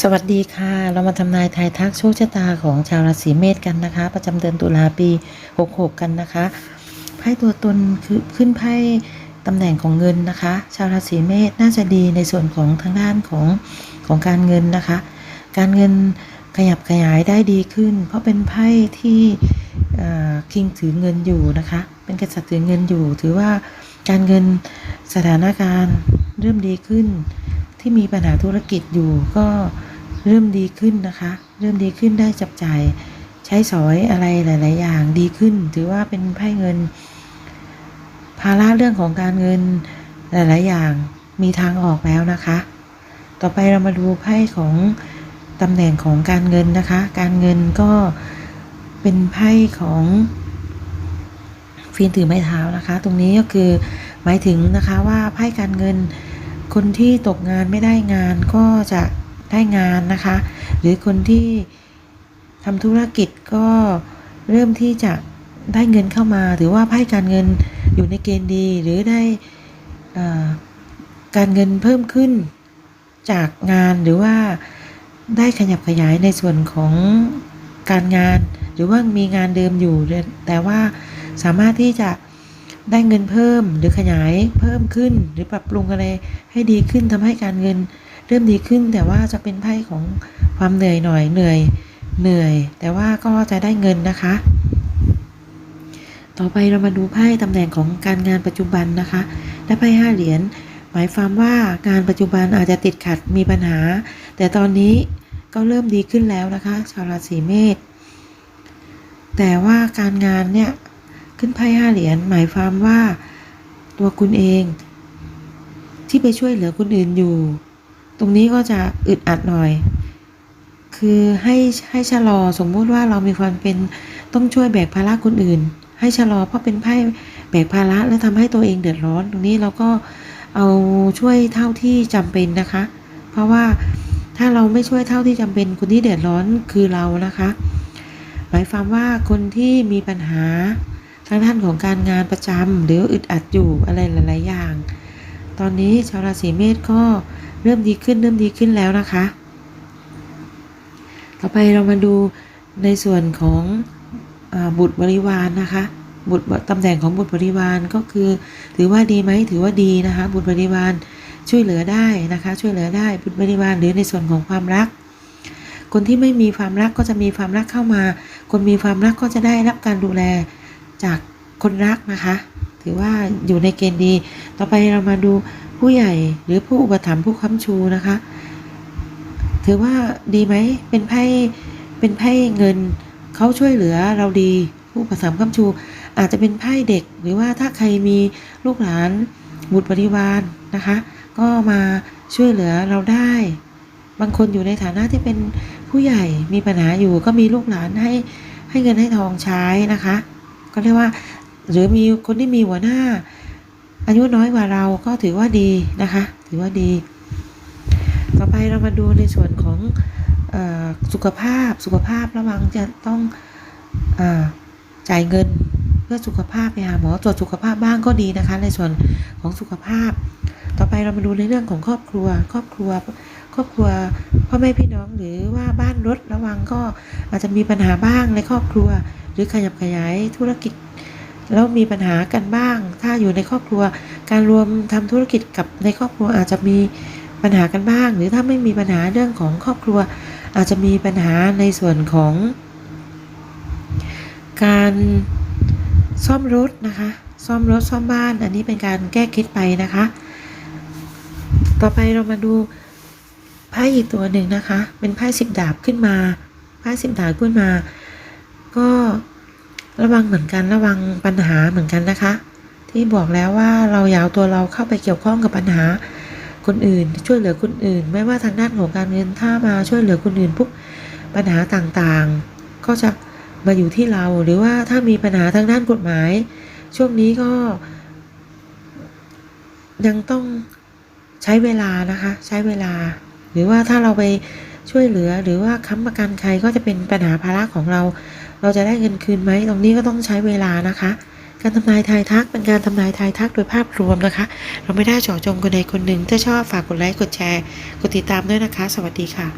สวัสดีค่ะ เรามาทำนายทายทักโชคชะตาของชาวราศีเมษกันนะคะ ประจำเดือนตุลาปี 66 กันนะคะไพ่ตัวตนคือขึ้นไพ่ตำแหน่งของเงินนะคะ ชาวราศีเมษน่าจะดีในส่วนของทางด้านของของการเงินนะคะ การเงินขยับขยายได้ดีขึ้น เพราะเป็นไพ่ที่คิงถือเงินอยู่นะคะ เป็นกษัตริย์ถือเงินอยู่ ถือว่าการเงินสถานการณ์เริ่มดีขึ้น ที่มีปัญหาธุรกิจอยู่ก็เริ่มดีขึ้นนะคะ เริ่มดีขึ้นได้จับจ่ายใช้สอยอะไรหลาย ๆ อย่างดีขึ้น ถือว่าเป็นไพ่เงิน ภาระเรื่องของการเงินหลาย ๆ อย่างมีทางออกแล้วนะคะ ต่อไปเรามาดูไพ่ของตำแหน่งของการเงินนะคะ การเงินก็เป็นไพ่ของฟีนถือไม้เท้านะคะ ตรงนี้ก็คือหมายถึงนะคะว่าไพ่การเงิน คนที่ตกงานไม่ได้งานก็จะได้งานนะคะ หรือคนที่ทำธุรกิจก็เริ่มที่จะได้เงินเข้ามาถือว่าไพ่การเงินอยู่ในเกณฑ์ดี หรือได้การเงินเพิ่มขึ้นจากงานหรือว่าได้ขยับขยายในส่วนของการงาน หรือว่ามีงานเดิมอยู่ แต่ว่าสามารถที่จะ ได้เงินเพิ่มหรือขยายเพิ่มขึ้น หรือปรับปรุงอะไรให้ดีขึ้นทำให้การเงินเริ่มดีขึ้น แต่ว่าจะเป็นไพ่ของความเหนื่อยหน่อยเหนื่อยเหนื่อย แต่ว่าก็จะได้เงินนะคะ ต่อไปเรามาดูไพ่ตำแหน่งของการงานปัจจุบันนะคะได้ไพ่ห้าเหรียญหมายความว่างานปัจจุบันอาจจะติดขัดมีปัญหา แต่ตอนนี้ก็เริ่มดีขึ้นแล้วนะคะ ชาวราศีเมษแต่ว่าการงานเนี่ย ขึ้นไพ่ห้าเหรียญหมายความว่าตัวคุณเอง ที่ไปช่วยเหลือคนอื่นอยู่ ตรงนี้ก็จะอึดอัดหน่อย คือให้ให้ชะลอสมมุติว่าเรามีความเป็นต้องช่วยแบกภาระคนอื่น ให้ชะลอเพราะเป็นไพ่แบกภาระและทำให้ตัวเองเดือดร้อน ตรงนี้เราก็เอาช่วยเท่าที่จำเป็นนะคะ เพราะว่าถ้าเราไม่ช่วยเท่าที่จำเป็นคนที่เดือดร้อนคือเรานะคะ หมายความว่าคนที่มีปัญหา ทางด้านของการงานประจำหรืออึดอัดอยู่อะไรหลาย ๆ อย่าง ตอนนี้ชาวราศีเมษก็เริ่มดีขึ้นเริ่มดีขึ้นแล้วนะคะ ต่อไปเรามาดูในส่วนของอบุตรบริวารนนะคะ บุตรตำแหน่งของบุตรบริวารก็คือ ถือว่าดีไหมถือว่าดีนะคะ บุตรบริวารช่วยเหลือได้นะคะ ช่วยเหลือได้บุตรบริวารหรือในส่วนของความรักคนที่ไม่มีความรักก็จะมีความรักเข้ามา คนมีความรักก็จะได้รับการดูแล จากคนรักนะคะ ถือว่าอยู่ในเกณฑ์ดี ต่อไปเรามาดูผู้ใหญ่หรือผู้อุปถัมภ์ผู้ค้ำชูนะคะ ถือว่าดีไหมเป็นไพ่เป็นไพ่เงินเขาช่วยเหลือเราดีผู้อุปถัมภ์ค้ำชู อาจจะเป็นไพ่เด็ก หรือว่าถ้าใครมีลูกหลานบุตรบริวารนนะคะ ก็มาช่วยเหลือเราได้ บางคนอยู่ในฐานะที่เป็นผู้ใหญ่มีปัญหาอยู่ก็มีลูกหลานให้ให้เงินให้ทองใช้นะคะ ก็เรียกว่า หรือมีคนที่มีหัวหน้า อายุน้อยกว่าเราก็ถือว่าดีนะคะ ถือว่าดี ต่อไปเรามาดูในส่วนของออสุขภาพสุขภาพระวังจะต้องอจ่ายเงินเพื่อสุขภาพไปหาหมอตรวจสุขภาพบ้างก็ดีนะคะ ในส่วนของสุขภาพ ต่อไปเรามาดูในเรื่องของครอบครัว ครอบครัว ครอบครัวพ่อแม่พี่น้องหรือว่าบ้านรถระวังก็อาจจะมีปัญหาบ้างในครอบครัว หรือขยับขยายธุรกิจแล้วมีปัญหากันบ้าง ถ้าอยู่ในครอบครัว การรวมทำธุรกิจกับในครอบครัวอาจจะมีปัญหากันบ้าง หรือถ้าไม่มีปัญหาเรื่องของครอบครัว อาจจะมีปัญหาในส่วนของ การซ่อมรถนะคะ ซ่อมรถซ่อมบ้าน อันนี้เป็นการแก้คล็ดไปนะคะ ต่อไปเรามาดู ไพ่อีกตัวหนึ่งนะคะ เป็นไพ่สิบดาบขึ้นมาไพ่สิบดาบขึ้นมา ก็ระวังเหมือนกันระวังปัญหาเหมือนกันนะคะ ที่บอกแล้วว่าเราอยาวตัวเราเข้าไปเกี่ยวข้องกับปัญหาคนอื่น ช่วยเหลือคนอื่น ไม่ว่าทางด้านของการเงินถ้ามาช่วยเหลือคนอื่นปุ๊บปัญหาต่างๆ ก็จะมาอยู่ที่เราหรือว่าถ้ามีปัญหาทางด้านกฎหมาย ช่วงนี้ก็ ยังต้องใช้เวลานะคะ ใช้เวลา หรือว่าถ้าเราไปช่วยเหลือหรือว่าค้ำประกันใครก็จะเป็นปัญหาภาระของเรา เราจะได้เงินคืนไหมตรงนี้ก็ต้องใช้เวลานะคะ การทำนายทายทักเป็นการทำนายทายทักโดยภาพรวมนะคะ เราไม่ได้เจาะจงคนใดคนหนึ่งถ้าชอบฝากกดไลค์กดแชร์ กดติดตามด้วยนะคะ สวัสดีค่ะ